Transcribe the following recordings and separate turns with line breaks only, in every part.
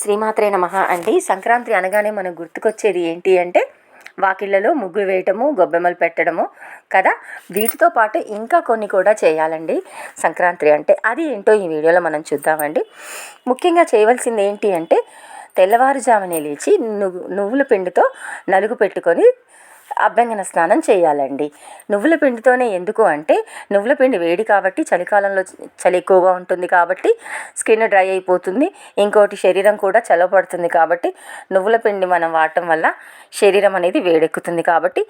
శ్రీమాత్రే నమ అండి. సంక్రాంతి అనగానే మనకు గుర్తుకొచ్చేది ఏంటి అంటే వాకిళ్ళలో ముగ్గులు వేయటము గొబ్బెమ్మలు పెట్టడము కదా. వీటితో పాటు ఇంకా కొన్ని కూడా చేయాలండి సంక్రాంతి అంటే. అది ఏంటో ఈ వీడియోలో మనం చూద్దామండి. ముఖ్యంగా చేయవలసింది ఏంటి అంటే తెల్లవారుజామునే లేచి నువ్వు నువ్వుల పిండితో నలుగు పెట్టుకొని అభ్యంగన స్నానం చేయాలండి. నువ్వుల పిండితోనే ఎందుకు అంటే నువ్వుల పిండి వేడి కాబట్టి చలికాలంలో చలి ఎక్కువగా ఉంటుంది కాబట్టి స్కిన్ డ్రై అయిపోతుంది. ఇంకోటి శరీరం కూడా చల్లబడుతుంది కాబట్టి నువ్వుల పిండి మనం వాడటం వల్ల శరీరం అనేది వేడెక్కుతుంది కాబట్టి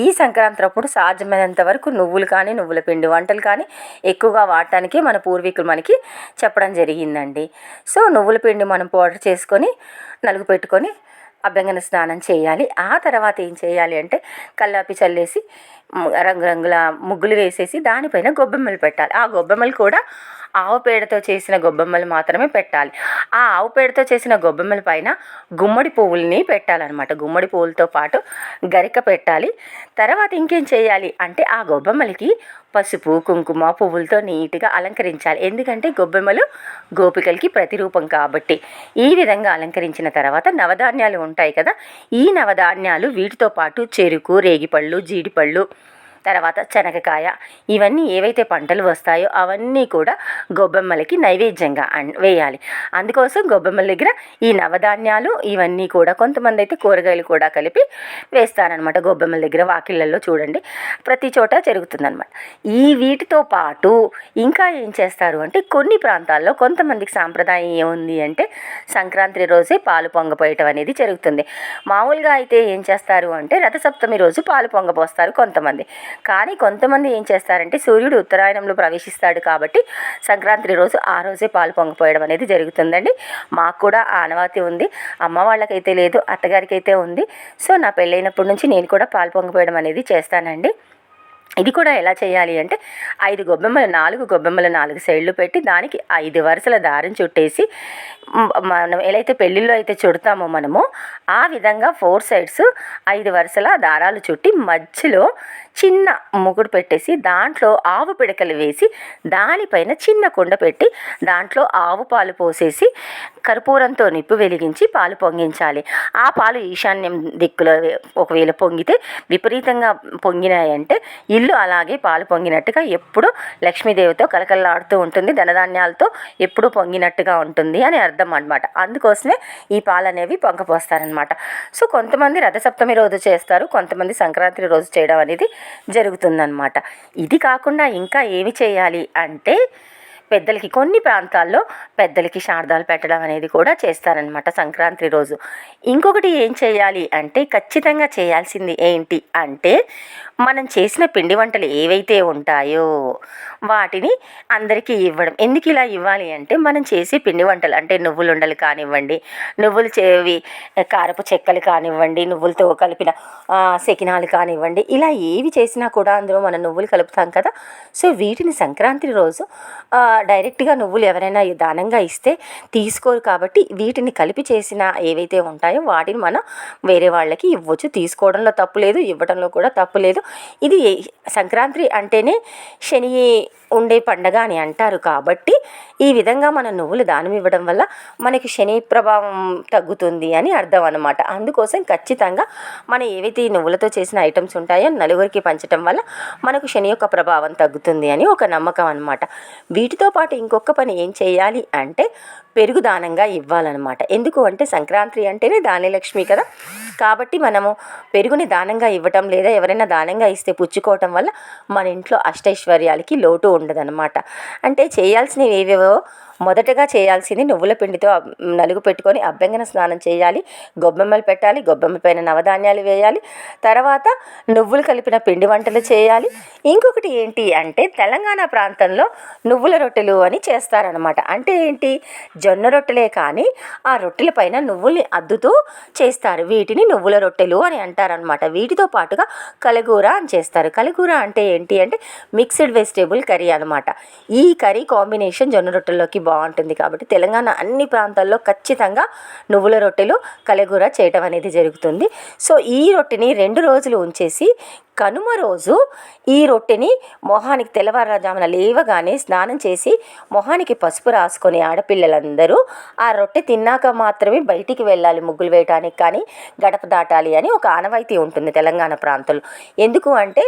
ఈ సంక్రాంతి అప్పుడు సాధ్యమైనంత వరకు నువ్వులు కానీ నువ్వుల పిండి వంటలు కానీ ఎక్కువగా వాడటానికి మన పూర్వీకులు మనకి చెప్పడం జరిగిందండి. సో నువ్వుల పిండి మనం పౌడర్ చేసుకొని నలుగు పెట్టుకొని అభ్యంగన స్నానం చేయాలి. ఆ తర్వాత ఏం చేయాలి అంటే కల్లాపి చల్లేసి రంగురంగుల ముగ్గులు వేసేసి దానిపైన గొబ్బెమ్మలు పెట్టాలి. ఆ గొబ్బెమ్మలు కూడా ఆవు పేడతో చేసిన గొబ్బెమ్మలు మాత్రమే పెట్టాలి. ఆ ఆవు పేడతో చేసిన గొబ్బెమ్మల పైన గుమ్మడి పువ్వుల్ని పెట్టాలన్నమాట. గుమ్మడి పువ్వులతో పాటు గరిక పెట్టాలి. తర్వాత ఇంకేం చేయాలి అంటే ఆ గొబ్బెమ్మలకి పసుపు కుంకుమ పువ్వులతో నీట్గా అలంకరించాలి. ఎందుకంటే గొబ్బెమ్మలు గోపికలకి ప్రతిరూపం కాబట్టి ఈ విధంగా అలంకరించిన తర్వాత నవధాన్యాలు ఉంటాయి కదా ఈ నవధాన్యాలు వీటితో పాటు చెరుకు రేగిపళ్ళు జీడిపళ్ళు తర్వాత శనగకాయ. ఇవన్నీ ఏవైతే పంటలు వస్తాయో అవన్నీ కూడా గొబ్బెమ్మలకి నైవేద్యంగా వేయాలి. అందుకోసం గొబ్బెమ్మల దగ్గర ఈ నవధాన్యాలు ఇవన్నీ కూడా కొంతమంది అయితే కూరగాయలు కూడా కలిపి వేస్తారనమాట గొబ్బెమ్మల దగ్గర వాకిళ్ళల్లో చూడండి. ప్రతి చోట జరుగుతుందనమాట ఈ వీటితో పాటు ఇంకా ఏం చేస్తారు అంటే కొన్ని ప్రాంతాల్లో కొంతమందికి సాంప్రదాయం ఏముంది అంటే సంక్రాంతి రోజే పాలు పొంగపోయటం అనేది జరుగుతుంది. మామూలుగా అయితే ఏం చేస్తారు అంటే రథసప్తమి రోజు పాలు పొంగపోస్తారు కొంతమంది. కానీ కొంతమంది ఏం చేస్తారంటే సూర్యుడు ఉత్తరాయణంలో ప్రవేశిస్తాడు కాబట్టి సంక్రాంతి రోజు ఆ రోజే పాలు పొంగిపోయడం అనేది జరుగుతుందండి. మాకు కూడా ఆనవాతి ఉంది. అమ్మ వాళ్ళకైతే లేదు అత్తగారికి అయితే ఉంది. సో నా పెళ్ళైనప్పటి నుంచి నేను కూడా పాలు పొంగిపోయడం అనేది చేస్తానండి. ఇది కూడా ఎలా చేయాలి అంటే ఐదు గొబ్బెమ్మలు నాలుగు గొబ్బెమ్మలు నాలుగు సైడ్లు పెట్టి దానికి ఐదు వరుసల దారం చుట్టేసి మనం ఎలా అయితే పెళ్ళిళ్ళు అయితే చుడతామో మనము ఆ విధంగా ఫోర్ సైడ్స్ ఐదు వరుసల దారాలు చుట్టి మధ్యలో చిన్న ముగుడు పెట్టేసి దాంట్లో ఆవు పిడకలు వేసి దానిపైన చిన్న కుండ పెట్టి దాంట్లో ఆవు పాలు పోసేసి కర్పూరంతో నిప్పు వెలిగించి పాలు పొంగించాలి. ఆ పాలు ఈశాన్యం దిక్కులో ఒకవేళ పొంగితే విపరీతంగా పొంగినాయంటే ఇల్లు అలాగే పాలు పొంగినట్టుగా ఎప్పుడు లక్ష్మీదేవితో కలకల్లాడుతూ ఉంటుంది. ధనధాన్యాలతో ఎప్పుడు పొంగినట్టుగా ఉంటుంది అని అర్థం అనమాట అందుకోసమే ఈ పాలు అనేవి పొంగపోస్తారనమాట సో కొంతమంది రథసప్తమి రోజు చేస్తారు కొంతమంది సంక్రాంతి రోజు చేయడం అనేది జరుగుతుందన్నమాట. ఇది కాకుండా ఇంకా ఏమి చేయాలి అంటే పెద్దలకి కొన్ని ప్రాంతాల్లో పెద్దలకి శారదాలు పెట్టడం అనేది కూడా చేస్తారనమాట సంక్రాంతి రోజు. ఇంకొకటి ఏం చేయాలి అంటే ఖచ్చితంగా చేయాల్సింది ఏంటి అంటే మనం చేసిన పిండి వంటలు ఏవైతే ఉంటాయో వాటిని అందరికీ ఇవ్వడం. ఎందుకు ఇలా ఇవ్వాలి అంటే మనం చేసే పిండి వంటలు అంటే నువ్వులు ఉండలు కానివ్వండి నువ్వులు చేవి కారపు చెక్కలు కానివ్వండి నువ్వులతో కలిపిన సెకినాలు కానివ్వండి ఇలా ఏవి చేసినా కూడా అందులో మనం నువ్వులు కలుపుతాం కదా. సో వీటిని సంక్రాంతి రోజు డైరెక్ట్గా నువ్వులు ఎవరైనా దానంగా ఇస్తే తీసుకోరు కాబట్టి వీటిని కలిపి చేసిన ఏవైతే ఉంటాయో వాటిని మనం వేరే వాళ్ళకి ఇవ్వచ్చు. తీసుకోవడంలో తప్పు లేదు ఇవ్వడంలో కూడా తప్పు లేదు. ఇది సంక్రాంతి అంటేనే శని ఉండే పండగ అని అంటారు. కాబట్టి ఈ విధంగా మన నువ్వులు దానం ఇవ్వడం వల్ల మనకి శని ప్రభావం తగ్గుతుంది అని అర్థం అనమాట అందుకోసం ఖచ్చితంగా మన ఏవైతే ఈ నువ్వులతో చేసిన ఐటమ్స్ ఉంటాయో నలుగురికి పంచడం వల్ల మనకు శని యొక్క ప్రభావం తగ్గుతుంది అని ఒక నమ్మకం అనమాట వీటితో పాటు ఇంకొక పని ఏం చేయాలి అంటే పెరుగు దానంగా ఇవ్వాలన్నమాట. ఎందుకు అంటే సంక్రాంతి అంటేనే దానిలక్ష్మి కదా. కాబట్టి మనము పెరుగుని దానంగా ఇవ్వటం లేదా ఎవరైనా దానంగా ఇస్తే పుచ్చుకోవటం వల్ల మన ఇంట్లో అష్టైశ్వర్యాలకి లోటు ఉండదన్నమాట. అంటే చేయాల్సినవి ఏవేవో మొదటగా చేయాల్సింది నువ్వుల పిండితో నలుగు పెట్టుకొని అభ్యంగన స్నానం చేయాలి. గొబ్బెమ్మలు పెట్టాలి గొబ్బెమ్మ పైన నవధాన్యాలు వేయాలి. తర్వాత నువ్వులు కలిపిన పిండి వంటలు చేయాలి. ఇంకొకటి ఏంటి అంటే తెలంగాణ ప్రాంతంలో నువ్వుల రొట్టెలు అని చేస్తారనమాట అంటే ఏంటి? జొన్న రొట్టెలే కానీ ఆ రొట్టెల పైన నువ్వుల్ని అద్దుతూ చేస్తారు. వీటిని నువ్వుల రొట్టెలు అని అంటారనమాట వీటితో పాటుగా కలగూర అని చేస్తారు. కలగూర అంటే ఏంటి అంటే మిక్స్డ్ వెజిటేబుల్ కర్రీ అనమాట ఈ కర్రీ కాంబినేషన్ జొన్న రొట్టెల్లోకి బాగుంటుంది కాబట్టి తెలంగాణ అన్ని ప్రాంతాల్లో ఖచ్చితంగా నువ్వుల రొట్టెలు కలగూర చేయటం అనేది జరుగుతుంది. సో ఈ రొట్టెని రెండు రోజులు ఉంచేసి కనుమ రోజు ఈ రొట్టెని మొహానికి తెల్లవారుజామున లేవగానే స్నానం చేసి మొహానికి పసుపు రాసుకొని ఆడపిల్లలందరూ ఆ రొట్టె తిన్నాక మాత్రమే బయటికి వెళ్ళాలి ముగ్గులు వేయటానికి కానీ గడప దాటాలి అని ఒక ఆనవాయితీ ఉంటుంది తెలంగాణ ప్రాంతంలో. ఎందుకు అంటే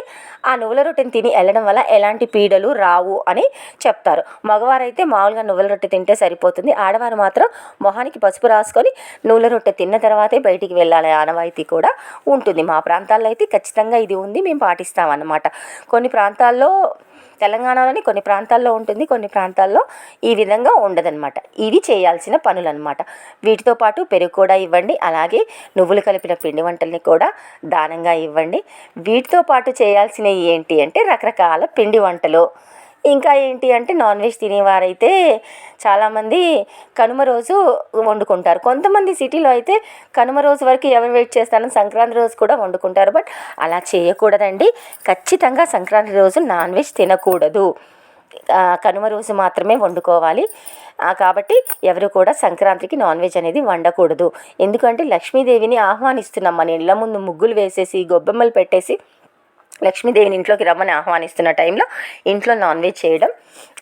ఆ నువ్వుల రొట్టెని తిని వెళ్ళడం వల్ల ఎలాంటి పీడలు రావు అని చెప్తారు. మగవారైతే మామూలుగా నువ్వుల రొట్టె తింటే సరిపోతుంది. ఆడవారు మాత్రం మొహానికి పసుపు రాసుకొని నువ్వుల రొట్టె తిన్న తర్వాతే బయటికి వెళ్ళాలి ఆనవాయితీ కూడా ఉంటుంది. మా ప్రాంతాల్లో అయితే ఖచ్చితంగా ఇది ఉంది. మేము పాటిస్తామన్నమాట. కొన్ని ప్రాంతాల్లో తెలంగాణలోని కొన్ని ప్రాంతాల్లో ఉంటుంది కొన్ని ప్రాంతాల్లో ఈ విధంగా ఉండదన్నమాట. ఇవి చేయాల్సిన పనులు అనమాట వీటితో పాటు పెరుగు కూడా ఇవ్వండి అలాగే నువ్వులు కలిపిన పిండి వంటల్ని కూడా దానంగా ఇవ్వండి. వీటితో పాటు చేయాల్సినవి ఏంటి అంటే రకరకాల పిండి వంటలు ఇంకా ఏంటి అంటే నాన్ వెజ్ తినేవారైతే చాలామంది కనుమ రోజు వండుకుంటారు. కొంతమంది సిటీలో అయితే కనుమ రోజు వరకు ఎవరు వెయిట్ చేస్తారని సంక్రాంతి రోజు కూడా వండుకుంటారు. బట్ అలా చేయకూడదండి. ఖచ్చితంగా సంక్రాంతి రోజు నాన్ వెజ్ తినకూడదు. కనుమ రోజు మాత్రమే వండుకోవాలి. కాబట్టి ఎవరు కూడా సంక్రాంతికి నాన్ వెజ్ అనేది వండకూడదు. ఎందుకంటే లక్ష్మీదేవిని ఆహ్వానిస్తున్నాం. మన ఇళ్ళ ముందు ముగ్గులు వేసేసి గొబ్బెమ్మలు పెట్టేసి లక్ష్మీదేవిని ఇంట్లోకి రమ్మని ఆహ్వానిస్తున్న టైంలో ఇంట్లో నాన్ వెజ్ చేయడం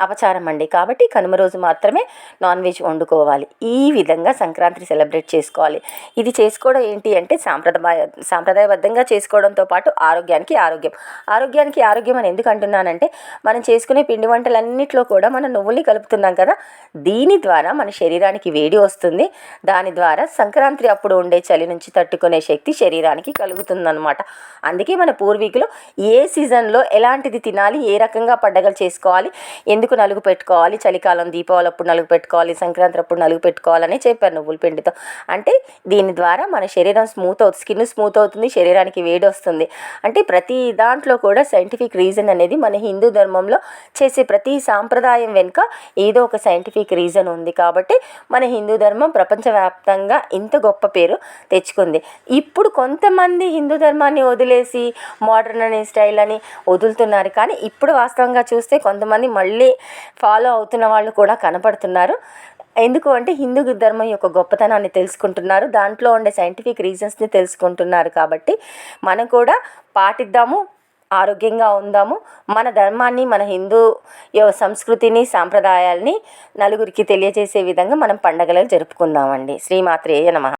అపచారం అండి. కాబట్టి కనుమ రోజు మాత్రమే నాన్ వెజ్ వండుకోవాలి. ఈ విధంగా సంక్రాంతి సెలబ్రేట్ చేసుకోవాలి. ఇది చేసుకోవడం ఏంటి అంటే సాంప్రదాయ సాంప్రదాయబద్ధంగా చేసుకోవడంతో పాటు ఆరోగ్యానికి ఆరోగ్యం. ఆరోగ్యానికి ఆరోగ్యం అని ఎందుకు అంటున్నానంటే మనం చేసుకునే పిండి వంటలన్నింటిలో కూడా మనం నువ్వుల్ని కలుపుతున్నాం కదా. దీని ద్వారా మన శరీరానికి వేడి వస్తుంది. దాని ద్వారా సంక్రాంతి అప్పుడు ఉండే చలి నుంచి తట్టుకునే శక్తి శరీరానికి కలుగుతుందన్నమాట. అందుకే మన పూర్వీకులు ఏ సీజన్లో ఎలాంటిది తినాలి ఏ రకంగా పండగలు చేసుకోవాలి ఎందుకు నలుగు పెట్టుకోవాలి చలికాలం దీపావళి అప్పుడు నలుగు పెట్టుకోవాలి సంక్రాంతి అప్పుడు నలుగు పెట్టుకోవాలని చెప్పారు నువ్వుల పిండితో. అంటే దీని ద్వారా మన శరీరం స్మూత్ అవుతుంది స్కిన్ స్మూత్ అవుతుంది శరీరానికి వేడి వస్తుంది. అంటే ప్రతి దాంట్లో కూడా సైంటిఫిక్ రీజన్ అనేది మన హిందూ ధర్మంలో చేసే ప్రతి సాంప్రదాయం వెనుక ఏదో ఒక సైంటిఫిక్ రీజన్ ఉంది కాబట్టి మన హిందూ ధర్మం ప్రపంచవ్యాప్తంగా ఇంత గొప్ప పేరు తెచ్చుకుంది. ఇప్పుడు కొంతమంది హిందూ ధర్మాన్ని వదిలేసి మోడర్న్ అనే స్టైల్ అని వదులుతున్నారు. కానీ ఇప్పుడు వాస్తవంగా చూస్తే కొంతమంది మళ్ళీ ఫాలో అవుతున్న వాళ్ళు కూడా కనపడుతున్నారు. ఎందుకు అంటే హిందూ ధర్మం యొక్క గొప్పతనాన్ని తెలుసుకుంటున్నారు. దాంట్లో ఉండే సైంటిఫిక్ రీజన్స్ని తెలుసుకుంటున్నారు కాబట్టి మనం కూడా పాటిద్దాము ఆరోగ్యంగా ఉందాము. మన ధర్మాన్ని మన హిందూ సంస్కృతిని సాంప్రదాయాల్ని నలుగురికి తెలియజేసే విధంగా మనం పండగలు జరుపుకుందామండి. శ్రీమాత్రేయ నమ.